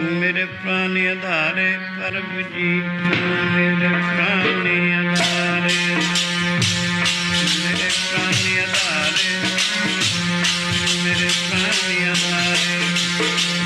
मेरे प्राणी आधारे प्रभु जी। मेरे प्राणी आधारे। मेरे प्राणी आधारे। मेरे प्राणी आधारे।